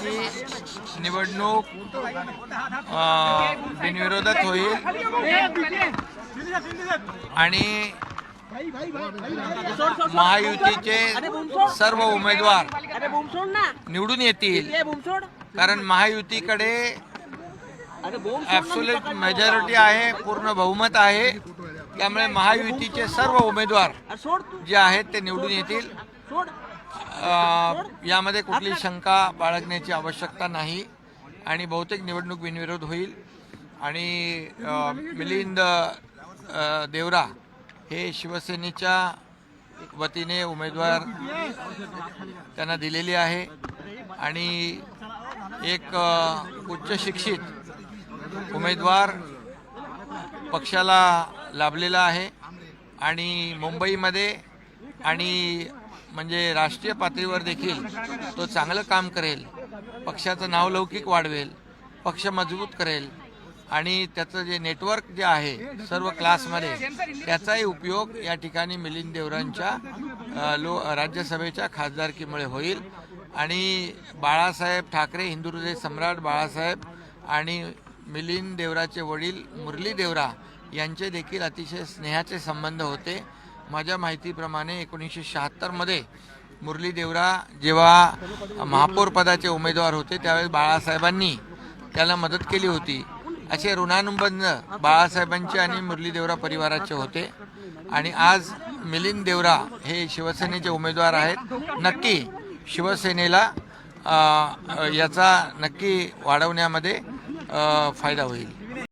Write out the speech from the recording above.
शिवसेनेची निवडणूक अ, बिनविरोधात होईल. आणि महायुतीचे सर्व उमेदवार निवडून येतील. कारण महायुतीकडे अरे मेजॉरिटी आहे पूर्ण बहुमत आहे. त्यामुळे महायुतीचे सर्व उमेदवार जे आहेत ते निवडून येतील. यामध्ये कुठली शंका बाळगण्याची आवश्यकता नाही आणि बहुतेक निवडणूक बिनविरोध होईल. आणि मिलिंद देवरा हे शिवसेनेच्या वतीने उमेदवार त्यांना दिलेली आहे. आणि एक उच्च शिक्षित उमेदवार पक्षाला लाभलेला आहे. आणि मुंबईमध्ये आणि म्हणजे राष्ट्रीय पातळीवर देखील तो चांगलं काम करेल पक्षाचं नावलौकिक वाढवेल पक्ष मजबूत करेल आणि त्याचं जे नेटवर्क जे आहे सर्व क्लासमध्ये त्याचाही उपयोग या ठिकाणी मिलिंद देवरांच्या लो राज्यसभेच्या खासदारकीमुळे होईल. आणि बाळासाहेब ठाकरे हिंदू हृदय सम्राट बाळासाहेब आणि मिलिंद देवराचे वडील मुरली देवरा यांचे देखील अतिशय स्नेहाचे संबंध होते. माझ्या माहितीप्रमाणे एकोणीसशे शहात्तरमध्ये मुरली देवरा जेव्हा महापौरपदाचे उमेदवार होते त्यावेळेस बाळासाहेबांनी त्याला मदत केली होती. असे ऋणानुबंध बाळासाहेबांचे आणि मुरली देवरा परिवाराचे होते. आणि आज मिलिंद देवरा हे शिवसेनेचे उमेदवार आहेत. नक्की शिवसेनेला याचा नक्की वाढवण्यामध्ये फायदा होईल.